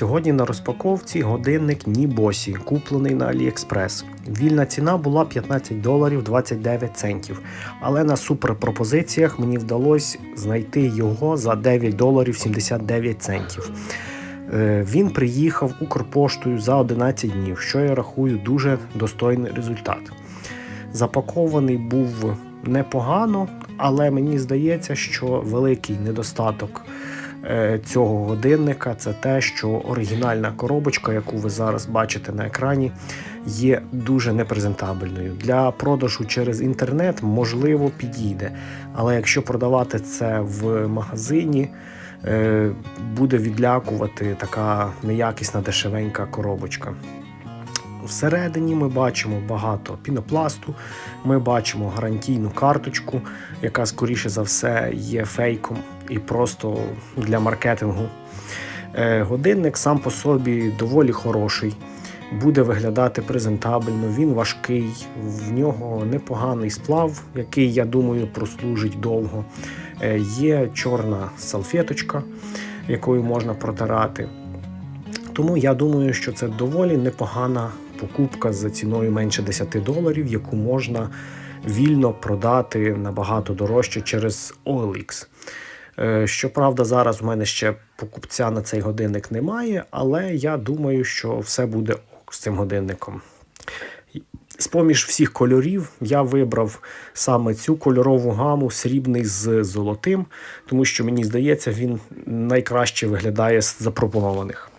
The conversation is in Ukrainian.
Сьогодні на розпаковці годинник Нібосі, куплений на AliExpress. Вільна ціна була 15 доларів 29 центів, але на суперпропозиціях мені вдалося знайти його за 9 доларів 79 центів. Е, Він приїхав Укрпоштою за 11 днів, що я рахую дуже достойний результат. Запакований був непогано, але мені здається, що великий недостаток цього годинника це те, що оригінальна коробочка, яку ви зараз бачите на екрані, є дуже непрезентабельною. Для продажу через інтернет можливо підійде, але якщо продавати це в магазині, е, буде відлякувати така неякісна дешевенька коробочка. Всередині ми бачимо багато пінопласту, ми бачимо гарантійну карточку, яка, скоріше за все, є фейком і просто для маркетингу. Е, Годинник сам по собі доволі хороший, буде виглядати презентабельно, він важкий, в нього непоганий сплав, який, я думаю, прослужить довго. Е, Є чорна салфеточка, якою можна протирати. Тому я думаю, що це доволі непогана покупка за ціною менше 10 доларів, яку можна вільно продати набагато дорожче через OLX. Е, Щоправда, зараз у мене ще покупця на цей годинник немає, але я думаю, що все буде з цим годинником. З поміж всіх кольорів я вибрав саме цю кольорову гаму срібний з золотим, тому що мені здається, він найкраще виглядає з запропонованих.